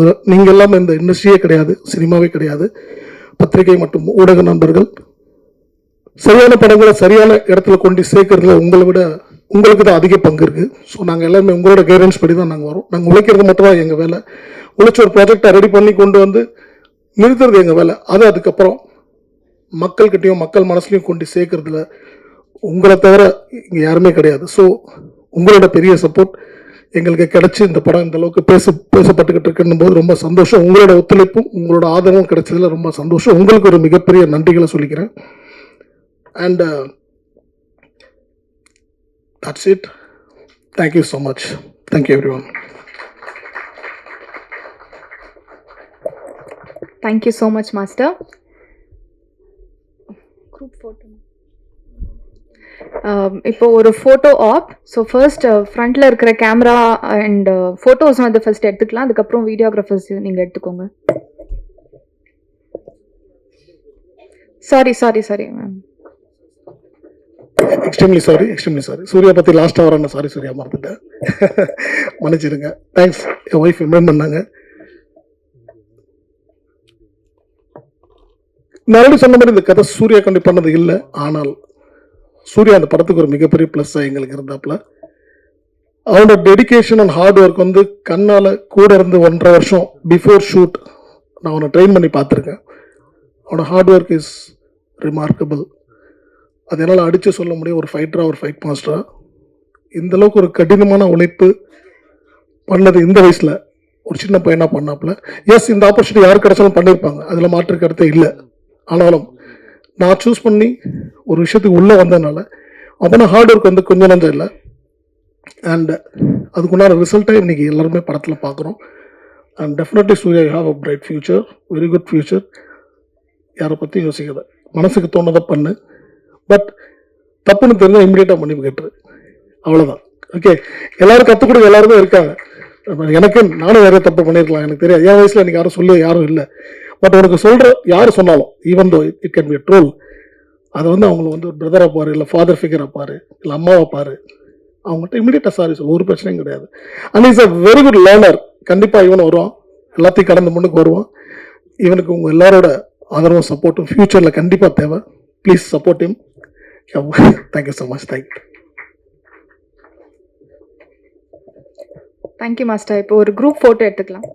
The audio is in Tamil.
அவங்க நீங்கள் எல்லாம் இந்த இண்டஸ்ட்ரியே கிடையாது சினிமாவே கிடையாது. பத்திரிகை மற்றும் ஊடக நண்பர்கள் சரியான படங்களை சரியான இடத்துல கொண்டு சேர்க்கறதுல உங்களை விட உங்களுக்கு தான் அதிக பங்கு இருக்கு. ஸோ நாங்கள் எல்லாமே உங்களோட கைடன்ஸ் படி தான் நாங்கள் வரோம். நாங்கள் உழைக்கிறது மட்டும் தான் எங்கள் வேலை. உழைச்ச ஒரு ப்ராஜெக்டை ரெடி பண்ணி கொண்டு வந்து நிறுத்துறது எங்கள் வேலை. அது அதுக்கப்புறம் மக்கள்கிட்டையும் மக்கள் மனசுலையும் கொண்டு சேர்க்கறதுல உங்களை தவிர இங்கே யாருமே கிடையாது. ஸோ உங்களோட பெரிய சப்போர்ட் எங்களுக்கு கிடைச்சி இந்த படம் இந்த அளவுக்கு பேச பேசப்பட்டுக்கிட்டு இருக்குன்னும் போது ரொம்ப சந்தோஷம். உங்களோட ஒத்துழைப்பும் உங்களோட ஆதரவும் கிடைச்சதுல ரொம்ப சந்தோஷம். உங்களுக்கு ஒரு மிகப்பெரிய நன்றிகளை சொல்லிக்கிறேன். And that's it thank you so much thank you every one thank you so much master group photo Um, Um, இப்போ ஒரு ஃபோட்டோ ஆப் ஸோ ஃபர்ஸ்ட் ஃப்ரண்ட்ல இருக்கிற கேமரா அண்ட் ஃபோட்டோஸ் வந்து ஃபர்ஸ்ட் எடுத்துக்கலாம். அதுக்கப்புறம் வீடியோகிராஃபர்ஸ் நீங்கள் எடுத்துக்கோங்க. Sorry sorry sorry ma'am extremely sorry extremely sorry Suriya பற்றி லாஸ்ட்டாக வரேன் சாரி சூர்யா மறந்துட்டேன் மன்னிச்சிருங்க. தேங்க்ஸ் என் ஒய்ஃப் இன்வைட் பண்ணாங்க. நான் சொன்ன மாதிரி இந்த கதை சூர்யா கண்டி பண்ணது இல்லை. ஆனால் சூர்யா அந்த படத்துக்கு ஒரு மிகப்பெரிய ப்ளஸ்ஸாக எங்களுக்கு இருந்தாப்புல அவனோட டெடிகேஷன் அண்ட் ஹார்ட் ஒர்க் வந்து கண்ணால் கூட இருந்து ஒன்றரை வருஷம் பிஃபோர் ஷூட் நான் அவனை ட்ரெயின் பண்ணி பார்த்துருக்கேன். அவனோட ஹார்ட் ஒர்க் இஸ் ரிமார்க்கபிள் அது என்னால் அடித்து சொல்ல முடியும். ஒரு ஃபைட்டராக ஒரு ஃபைட் மாஸ்டராக இந்தளவுக்கு ஒரு கடினமான உழைப்பு பண்ணது இந்த வயசில் ஒரு சின்ன பையனாக பண்ணாப்புல எஸ் இந்த ஆப்பர்ச்சுனிட்டி யார் கிடைச்சாலும் பண்ணியிருப்பாங்க அதில் மாற்று கருத்தே இல்லை. ஆனாலும் நான் சூஸ் பண்ணி ஒரு விஷயத்துக்கு உள்ளே வந்ததுனால அப்போனா ஹார்ட் ஒர்க் வந்து கொஞ்சம் நஞ்சம் இல்லை அண்ட் அதுக்குண்டான ரிசல்ட்டை இன்றைக்கி எல்லாருமே படத்தில் பார்க்குறோம். And definitely Suriya have a bright future very good future யாரை பற்றி யோசிக்காத. மனசுக்கு தோணதை பண்ணு. பட் தப்புன்னு தெரிஞ்சால் இம்மிடியட்டாக மன்னிப்பு கேட்டுரு. அவ்வளோதான் ஓகே எல்லாரும் கற்றுக் எல்லாருமே இருக்காங்க. எனக்கு நானும் நிறைய தப்பு பண்ணியிருக்கலாம் எனக்கு தெரியாது. என் வயசில் எனக்கு யாரும் சொல்ல யாரும் இல்லை. பட் உனக்கு சொல்கிற யார் சொன்னாலும் even though it can be troll அதை வந்து அவங்கள வந்து ஒரு பிரதராக பாரு இல்லை ஃபாதர் ஃபிகராக பாரு இல்லை அம்மாவை பாரு. அவங்கள்ட்ட இமீடியட்டாக சாரி சொல்லு ஒரு பிரச்சனையும் கிடையாது. And is a very good learner கண்டிப்பாக இவன் வருவான். எல்லாத்தையும் கடந்து முன்னுக்கு வருவான். இவனுக்கு உங்கள் எல்லாரோட ஆதரவும் சப்போர்ட்டும் ஃப்யூச்சரில் கண்டிப்பாக தேவை. Please support him thank you so much thank you thank you master இப்போ ஒரு குரூப் ஃபோட்டோ எடுத்துக்கலாம்.